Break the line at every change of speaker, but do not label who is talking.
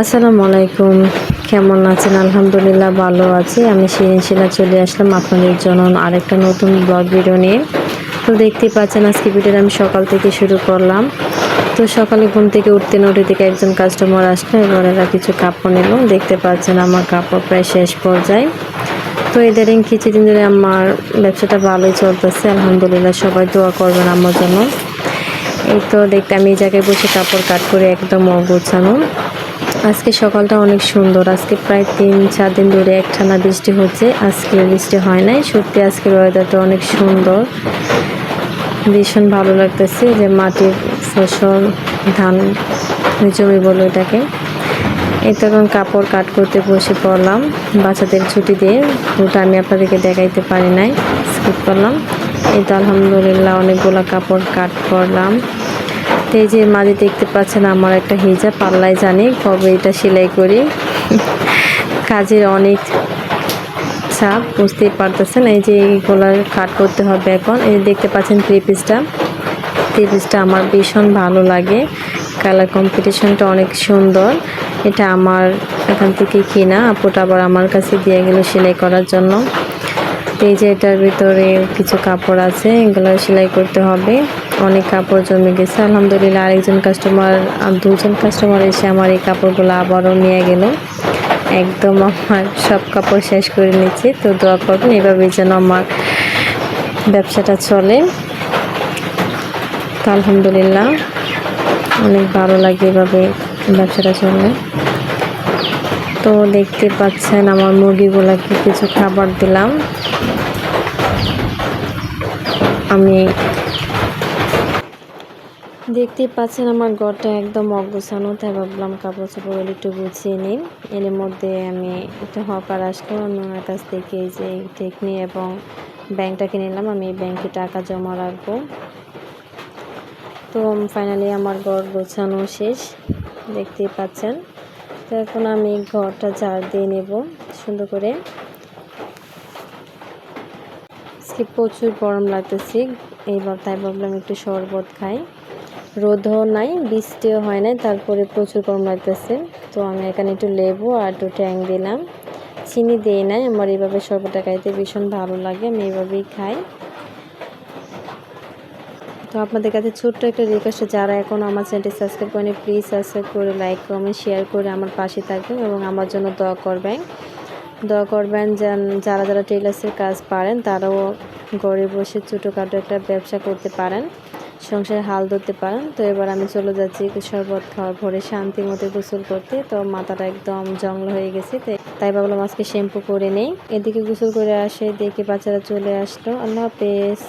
আসসালামু আলাইকুম। কেমন আছেন? আলহামদুলিল্লাহ ভালো আছি। আমি শিরিন শিলা চলে আসলাম আপনাদের জন্য আরেকটা নতুন ব্লগ ভিডিও নিয়ে। তো দেখতেই পাচ্ছেন, আজকে ভিডিওটা আমি সকাল থেকে শুরু করলাম। তো সকালে ঘুম থেকে উঠতে না উঠে থেকে একজন কাস্টমার আসলো, এবার এরা কিছু কাপড় নিল। দেখতে পাচ্ছেন, আমার কাপড় প্রায় শেষ পর্যায়ে। তো এদারিং কিছুদিন ধরে আমার ব্যবসাটা ভালোই চলতেছে। আলহামদুলিল্লাহ সবাই দোয়া করবেন আমার জন্য। এই তো দেখতে, আমি এই জায়গায় বসে কাপড় কাট করে একদম অগোছানো। আজকে সকালটা অনেক সুন্দর। আজকে প্রায় তিন, চার দিন ধরে একটানা বৃষ্টি হচ্ছে। আজকে বৃষ্টি হয় নাই। সত্যি আজকের ওয়েদারটা অনেক সুন্দর। ভীষণ ভালো লাগতেছে যে মাটির ফসল, ধান জমি বলো এটাকে এই তখন কাপড় কাট করতে বসে পড়লাম। বাচ্চাদের ছুটি দিয়ে। ওটা আমি আপনাদেরকে দেখাইতে পারি নাই। স্কিপ করলাম। এই তো আলহামদুলিল্লাহ অনেকগুলো কাপড় কাট করলাম। এই যে মাঝে দেখতে পাচ্ছেন আমার একটা হিজাব, পাল্লায় জানি, কবে এটা সেলাই করি। কাজের অনেক চাপ, বুঝতেই পারতেছেন, এই যে এইগুলো কাট করতে হবে এখন। এই দেখতে পাচ্ছেন থ্রি পিসটা থ্রি পিসটা আমার ভীষণ ভালো লাগে। কালার কম্পিটিশনটা অনেক সুন্দর। এটা আমার এখান থেকে কিনা, আপুটা আবার আমার কাছে দিয়ে গেল সেলাই করার জন্য। এই যে এটার ভিতরে কিছু কাপড় আছে, এগুলো সেলাই করতে হবে। অনেক কাপড় জমে গেছে। আলহামদুলিল্লাহ, আরেকজন কাস্টমার দুজন কাস্টমার এসে আমার এই কাপড়গুলো আবারও নিয়ে গেল। একদম আমার সব কাপড় শেষ করে নিচ্ছি। তো দোয়া করবেন এভাবে যেন আমার ব্যবসাটা চলে। তো আলহামদুলিল্লাহ, অনেক ভালো লাগে এভাবে ব্যবসাটা চলে। তো দেখতে পাচ্ছেন আমার মুরগিগুলাকে কিছু খাবার দিলাম। আমি দেখতে পাচ্ছেন আমার ঘরটা একদম অগোছানো, তাই ভাবলাম কাপড় চাপড়গুলো একটু গুছিয়ে নিন এর মধ্যে আমি একটা হকার আসলো ওনার কাছ থেকে যে টেকনি এবং ব্যাংকটাকে নিলাম, আমি ব্যাংকে টাকা জমা রাখব। তো ফাইনালি আমার ঘর গোছানো শেষ দেখতেই পাচ্ছেন। তো এখন আমি ঘরটা ঝাড় দিয়ে নেব, সুন্দর করে। আজকে প্রচুর গরম লাগতেছে, এইবার তাই ভাবলাম একটু শরবত খাই। রোদও নাই, বৃষ্টিও হয় নাই, তারপরে প্রচুর গরম লাগতেছে। তো আমি এখানে একটু লেবু আর একটু ট্যাং দিলাম। চিনি দিয়ে নাই, আমার এইভাবে শরবতটা খাইতে ভীষণ ভালো লাগে, আমি এইভাবেই খাই। তো আপনাদের কাছে ছোট্ট একটা রিকোয়েস্ট যারা এখন আমার চ্যানেলটি সাবস্ক্রাইব করেনি প্লিজ সাবস্ক্রাইব করে লাইক কমেন্ট শেয়ার করে আমার পাশে থাকবেন এবং আমার জন্য দোয়া করবেন। দোয়া করবেন যেন যারা যারা টেলার্সের কাজ পারেন, তারাও ঘরে বসে ছোটোখাটো একটা ব্যবসা করতে পারেন, সংসারে হাল ধরতে পারেন। তো এবার আমি চলে যাচ্ছি শরবত খাওয়ার পরে শান্তি মতো গোসল করতে। তো মাথাটা একদম জঙ্গল হয়ে গেছে তাই ভাবলাম আজকে শ্যাম্পু করে নেই। এদিকে গোসল করে আসে, দেখে বাচ্চারা চলে আসলো। আল্লাহ হাফেজ।